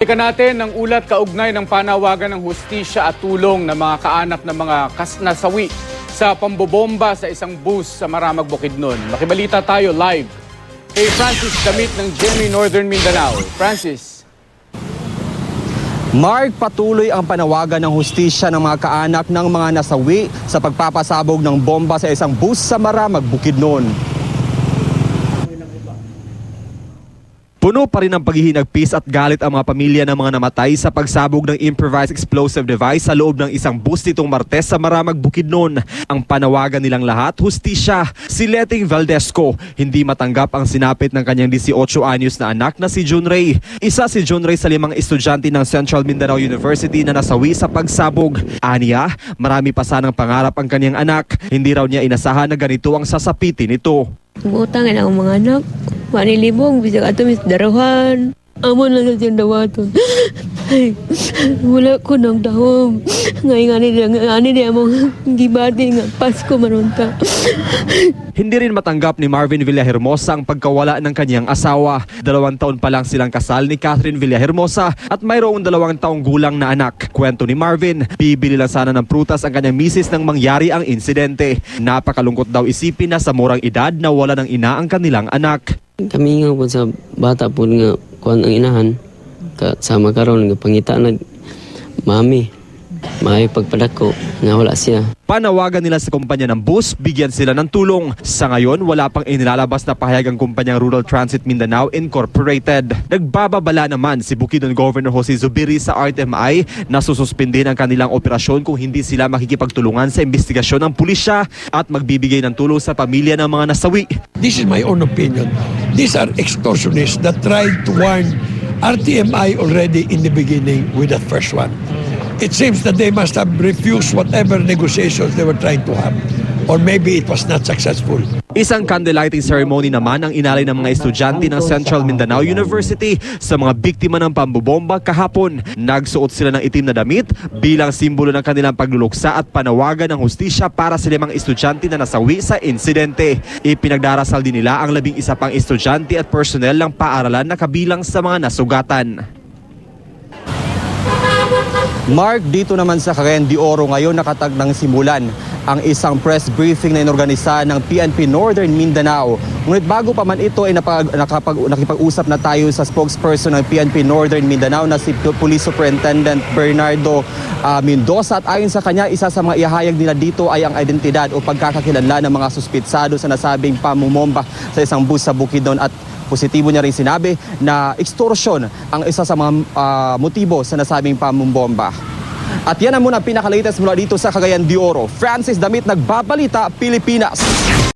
Ika natin ang ulat kaugnay ng panawagan ng hustisya at tulong ng mga kaanap ng mga kas nasawi sa pambobomba sa isang bus sa Maramag Bukidnon. Makibalita tayo live kay Francis Damit ng GMA Northern Mindanao. Francis. Mark, patuloy ang panawagan ng hustisya ng mga kaanak ng mga nasawi sa pagpapasabog ng bomba sa isang bus sa Maramag, Bukidnon. Puno pa rin ang paghihinagpis at galit ang mga pamilya ng mga namatay sa pagsabog ng improvised explosive device sa loob ng isang bus nitong Martes sa Maramag, Bukidnon. Ang panawagan nilang lahat, hustisya. Si Leting Valdesco, hindi matanggap ang sinapit ng kanyang 18 anyos na anak na si June Ray. Isa si June Ray sa limang estudyante ng Central Mindanao University na nasawi sa pagsabog. Aniya, marami pa sanang pangarap ang kanyang anak. Hindi raw niya inasahan na ganito ang sasapitin nito. Utang na akong mga anak. Manilibong, bisag ato mis daruhan. Amo na sa dawaton. Wala ko ng dahom. Ngay nga nila, nga nila among gibati nga Pasko manunta. Hindi rin matanggap ni Marvin Villahermosa ang pagkawala ng kanyang asawa. Dalawang taon pa lang silang kasal ni Catherine Villahermosa at mayroong dalawang taong gulang na anak. Kwento ni Marvin, bibili lang sana ng prutas ang kanyang misis nang mangyari ang insidente. Napakalungkot daw isipin na sa murang edad na wala ng ina ang kanilang anak. Kami nga po sa bata po nga kuan ang inahan. Ka, sama karon nga pangita nag mami. May pagpadako nga wala siya. Panawagan nila sa kumpanya ng bus, bigyan sila ng tulong. Sa ngayon, wala pang inilalabas na pahayag ang kumpanyang Rural Transit Mindanao Incorporated. Nagbababala naman si Bukidnon Governor Jose Zubiri sa RTMI na sususpindin ang kanilang operasyon kung hindi sila makikipagtulungan sa investigasyon ng pulisya at magbibigay ng tulong sa pamilya ng mga nasawi. This is my own opinion. These are extortionists that tried to warn RTMI already in the beginning with that first one. It seems that they must have refused whatever negotiations they were trying to have. Or maybe it was not successful. Isang candlelighting ceremony naman ang inalay ng mga estudyante ng Central Mindanao University sa mga biktima ng pambobomba kahapon. Nagsuot sila ng itim na damit bilang simbolo ng kanilang pagluluksa at panawagan ng hustisya para sa limang estudyante na nasawi sa insidente. Ipinagdarasal din nila ang labing isa pang estudyante at personnel ng paaralan na kabilang sa mga nasugatan. Mark, dito naman sa de Oro ngayon nakatag ng simulan ang isang press briefing na inorganisa ng PNP Northern Mindanao. Ngunit bago pa man ito ay napag, nakapag, nakipag-usap na tayo sa spokesperson ng PNP Northern Mindanao na si Police Superintendent Bernardo ah, Mendoza at ayon sa kanya isa sa mga ihayag nila dito ay ang identidad o pagkakakilanlan ng mga suspitsado sa nasabing pamumomba sa isang bus sa Bukidnon at Positibo niya rin sinabi na extortion ang isa sa mga ah, motibo sa nasabing pamumbomba. At yan ang muna pinaka-latest mula dito sa Cagayan de Oro. Francis Damit nagbabalita, Pilipinas.